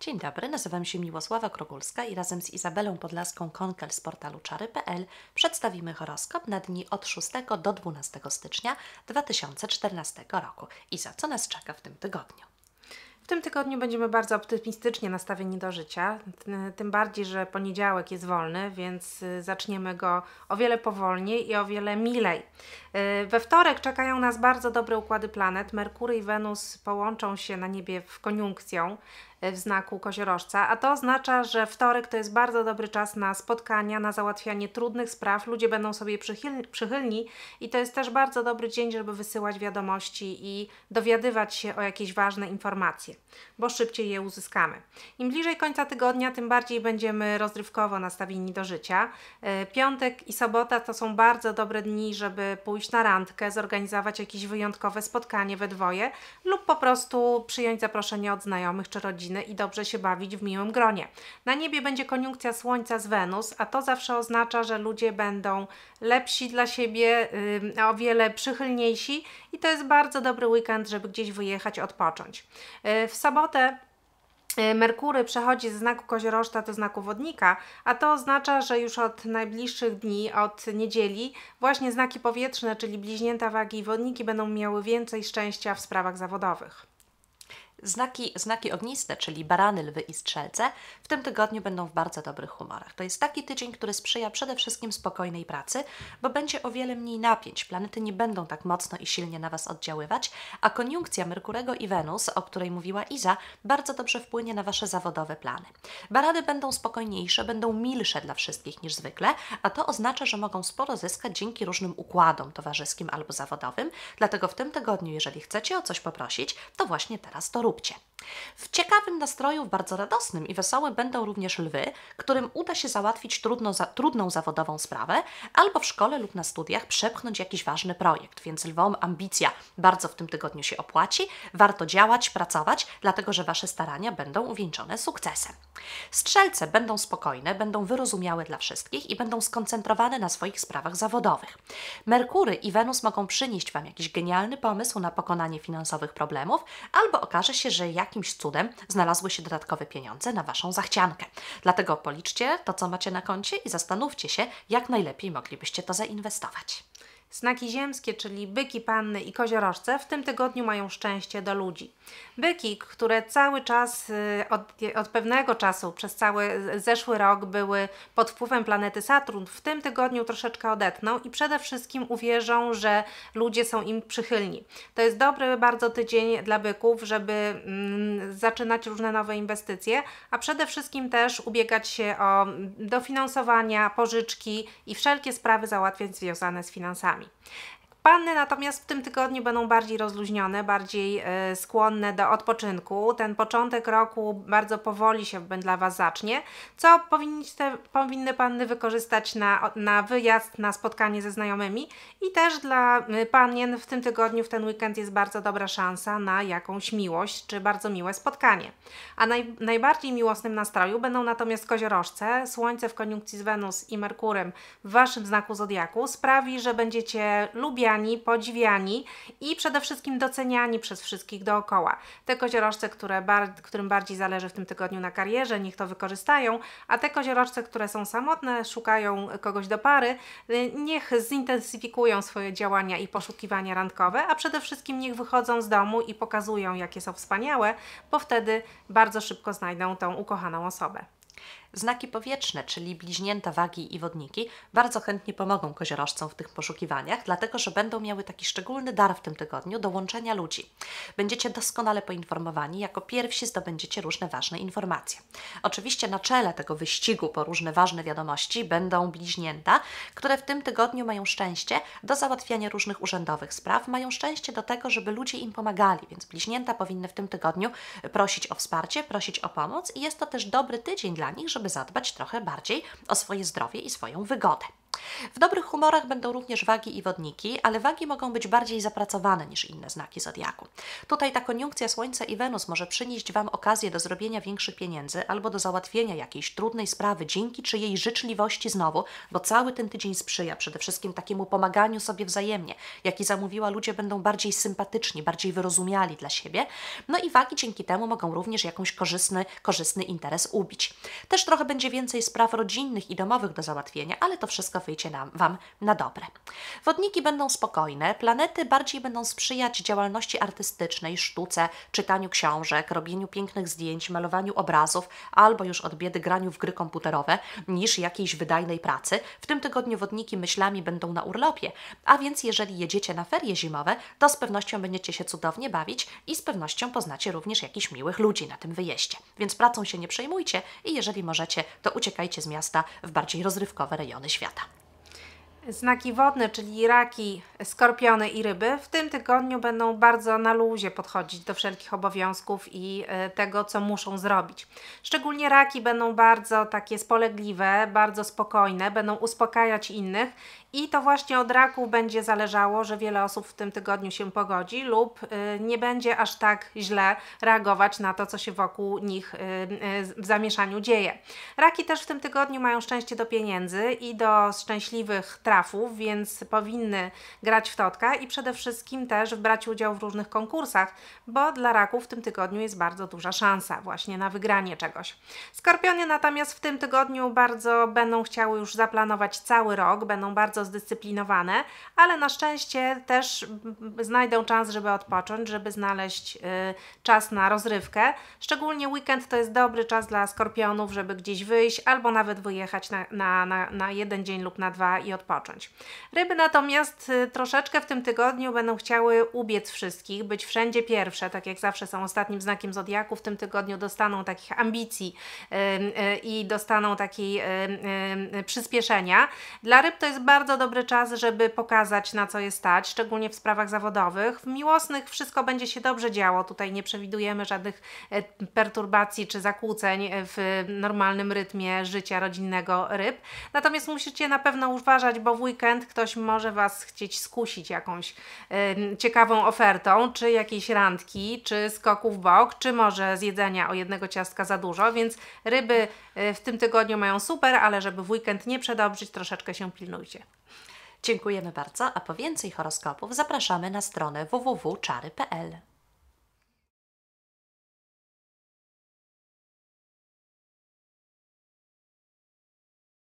Dzień dobry, nazywam się Miłosława Krogulska i razem z Izabelą Podlaską Konkel z portalu czary.pl przedstawimy horoskop na dni od 6 do 12 stycznia 2014 roku. I za co nas czeka w tym tygodniu? W tym tygodniu będziemy bardzo optymistycznie nastawieni do życia, tym bardziej, że poniedziałek jest wolny, więc y, zaczniemy go o wiele powolniej i o wiele milej. Y, we wtorek czekają nas bardzo dobre układy planet. Merkury i Wenus połączą się na niebie w koniunkcją w znaku koziorożca, a to oznacza, że wtorek to jest bardzo dobry czas na spotkania, na załatwianie trudnych spraw. Ludzie będą sobie przychylni, przychylni i to jest też bardzo dobry dzień, żeby wysyłać wiadomości i dowiadywać się o jakieś ważne informacje, bo szybciej je uzyskamy. Im bliżej końca tygodnia, tym bardziej będziemy rozrywkowo nastawieni do życia. E, piątek i sobota to są bardzo dobre dni, żeby pójść na randkę, zorganizować jakieś wyjątkowe spotkanie we dwoje lub po prostu przyjąć zaproszenie od znajomych czy rodziny i dobrze się bawić w miłym gronie. Na niebie będzie koniunkcja Słońca z Wenus, a to zawsze oznacza, że ludzie będą lepsi dla siebie, yy, o wiele przychylniejsi i to jest bardzo dobry weekend, żeby gdzieś wyjechać, odpocząć. Yy, w sobotę Merkury przechodzi z znaku koziorożca do znaku wodnika, a to oznacza, że już od najbliższych dni, od niedzieli, właśnie znaki powietrzne, czyli bliźnięta wagi i wodniki będą miały więcej szczęścia w sprawach zawodowych. Znaki, znaki ogniste, czyli barany, lwy i strzelce, w tym tygodniu będą w bardzo dobrych humorach. To jest taki tydzień, który sprzyja przede wszystkim spokojnej pracy, bo będzie o wiele mniej napięć. Planety nie będą tak mocno i silnie na Was oddziaływać, a koniunkcja Merkurego i Wenus, o której mówiła Iza, bardzo dobrze wpłynie na Wasze zawodowe plany. Barany będą spokojniejsze, będą milsze dla wszystkich niż zwykle, a to oznacza, że mogą sporo zyskać dzięki różnym układom towarzyskim albo zawodowym. Dlatego w tym tygodniu, jeżeli chcecie o coś poprosić, to właśnie teraz to róbcie. W ciekawym nastroju, bardzo radosnym i wesołym będą również lwy, którym uda się załatwić trudno, za, trudną zawodową sprawę, albo w szkole lub na studiach przepchnąć jakiś ważny projekt, więc lwom ambicja bardzo w tym tygodniu się opłaci, warto działać, pracować, dlatego że Wasze starania będą uwieńczone sukcesem. Strzelce będą spokojne, będą wyrozumiałe dla wszystkich i będą skoncentrowane na swoich sprawach zawodowych. Merkury i Wenus mogą przynieść Wam jakiś genialny pomysł na pokonanie finansowych problemów, albo okaże się, że jakimś cudem znalazły się dodatkowe pieniądze na Waszą zachciankę. Dlatego policzcie to, co macie na koncie i zastanówcie się, jak najlepiej moglibyście to zainwestować. Znaki ziemskie, czyli byki, panny i koziorożce w tym tygodniu mają szczęście do ludzi. Byki, które cały czas, y, od, od, pewnego czasu, przez cały zeszły rok były pod wpływem planety Saturn, w tym tygodniu troszeczkę odetną i przede wszystkim uwierzą, że ludzie są im przychylni. To jest dobry bardzo tydzień dla byków, żeby mm, zaczynać różne nowe inwestycje, a przede wszystkim też ubiegać się o dofinansowania, pożyczki i wszelkie sprawy załatwiać związane z finansami. Miami. Panny natomiast w tym tygodniu będą bardziej rozluźnione, bardziej y, skłonne do odpoczynku. Ten początek roku bardzo powoli się dla Was zacznie, co powinny, powinny panny wykorzystać na, na wyjazd, na spotkanie ze znajomymi i też dla y, panien w tym tygodniu, w ten weekend jest bardzo dobra szansa na jakąś miłość czy bardzo miłe spotkanie. A naj, najbardziej miłosnym nastroju będą natomiast koziorożce. Słońce w koniunkcji z Wenus i Merkurem w Waszym znaku zodiaku sprawi, że będziecie lubiać podziwiani i przede wszystkim doceniani przez wszystkich dookoła. Te koziorożce, które bar którym bardziej zależy w tym tygodniu na karierze, niech to wykorzystają, a te koziorożce, które są samotne, szukają kogoś do pary, y, niech zintensyfikują swoje działania i poszukiwania randkowe, a przede wszystkim niech wychodzą z domu i pokazują, jakie są wspaniałe, bo wtedy bardzo szybko znajdą tą ukochaną osobę. Znaki powietrzne, czyli bliźnięta wagi i wodniki, bardzo chętnie pomogą koziorożcom w tych poszukiwaniach, dlatego że będą miały taki szczególny dar w tym tygodniu do łączenia ludzi. Będziecie doskonale poinformowani, jako pierwsi zdobędziecie różne ważne informacje. Oczywiście na czele tego wyścigu po różne ważne wiadomości będą bliźnięta, które w tym tygodniu mają szczęście do załatwiania różnych urzędowych spraw, mają szczęście do tego, żeby ludzie im pomagali, więc bliźnięta powinny w tym tygodniu prosić o wsparcie, prosić o pomoc i jest to też dobry tydzień dla nich, żeby żeby zadbać trochę bardziej o swoje zdrowie i swoją wygodę. W dobrych humorach będą również wagi i wodniki, ale wagi mogą być bardziej zapracowane niż inne znaki zodiaku. Tutaj ta koniunkcja Słońca i Wenus może przynieść Wam okazję do zrobienia większych pieniędzy albo do załatwienia jakiejś trudnej sprawy dzięki czyjej życzliwości znowu, bo cały ten tydzień sprzyja przede wszystkim takiemu pomaganiu sobie wzajemnie. Jak i zamówiła, ludzie będą bardziej sympatyczni, bardziej wyrozumiali dla siebie. No i wagi dzięki temu mogą również jakąś korzystny, korzystny interes ubić. Też trochę będzie więcej spraw rodzinnych i domowych do załatwienia, ale to wszystko wyjdzie nam, Wam na dobre. Wodniki będą spokojne, planety bardziej będą sprzyjać działalności artystycznej, sztuce, czytaniu książek, robieniu pięknych zdjęć, malowaniu obrazów albo już od biedy graniu w gry komputerowe niż jakiejś wydajnej pracy. W tym tygodniu wodniki myślami będą na urlopie, a więc jeżeli jedziecie na ferie zimowe, to z pewnością będziecie się cudownie bawić i z pewnością poznacie również jakichś miłych ludzi na tym wyjeździe. Więc pracą się nie przejmujcie i jeżeli możecie, to uciekajcie z miasta w bardziej rozrywkowe rejony świata. Znaki wodne, czyli raki, skorpiony i ryby, w tym tygodniu będą bardzo na luzie podchodzić do wszelkich obowiązków i e, tego, co muszą zrobić. Szczególnie raki będą bardzo takie spolegliwe, bardzo spokojne, będą uspokajać innych i to właśnie od raków będzie zależało, że wiele osób w tym tygodniu się pogodzi lub y, nie będzie aż tak źle reagować na to, co się wokół nich y, y, w zamieszaniu dzieje. Raki też w tym tygodniu mają szczęście do pieniędzy i do szczęśliwych trafów, więc powinny grać w totka i przede wszystkim też brać udział w różnych konkursach, bo dla raków w tym tygodniu jest bardzo duża szansa właśnie na wygranie czegoś. Skorpiony natomiast w tym tygodniu bardzo będą chciały już zaplanować cały rok, będą bardzo zdyscyplinowane, ale na szczęście też znajdą czas, żeby odpocząć, żeby znaleźć y, czas na rozrywkę. Szczególnie weekend to jest dobry czas dla skorpionów, żeby gdzieś wyjść albo nawet wyjechać na, na, na, na jeden dzień lub na dwa i odpocząć. Ryby natomiast y, troszeczkę w tym tygodniu będą chciały ubiec wszystkich, być wszędzie pierwsze, tak jak zawsze są ostatnim znakiem zodiaku. W tym tygodniu dostaną takich ambicji y, i dostaną takiej przyspieszenia. Dla ryb to jest bardzo bardzo dobry czas, żeby pokazać na co jest stać, szczególnie w sprawach zawodowych. W miłosnych wszystko będzie się dobrze działo, tutaj nie przewidujemy żadnych e, perturbacji czy zakłóceń w normalnym rytmie życia rodzinnego ryb. Natomiast musicie na pewno uważać, bo w weekend ktoś może Was chcieć skusić jakąś y, ciekawą ofertą, czy jakiejś randki, czy skoku w bok, czy może zjedzenia o jednego ciastka za dużo, więc ryby w tym tygodniu mają super, ale żeby w weekend nie przedobrzyć, troszeczkę się pilnujcie. Dziękujemy bardzo, a po więcej horoskopów zapraszamy na stronę www.czary.pl.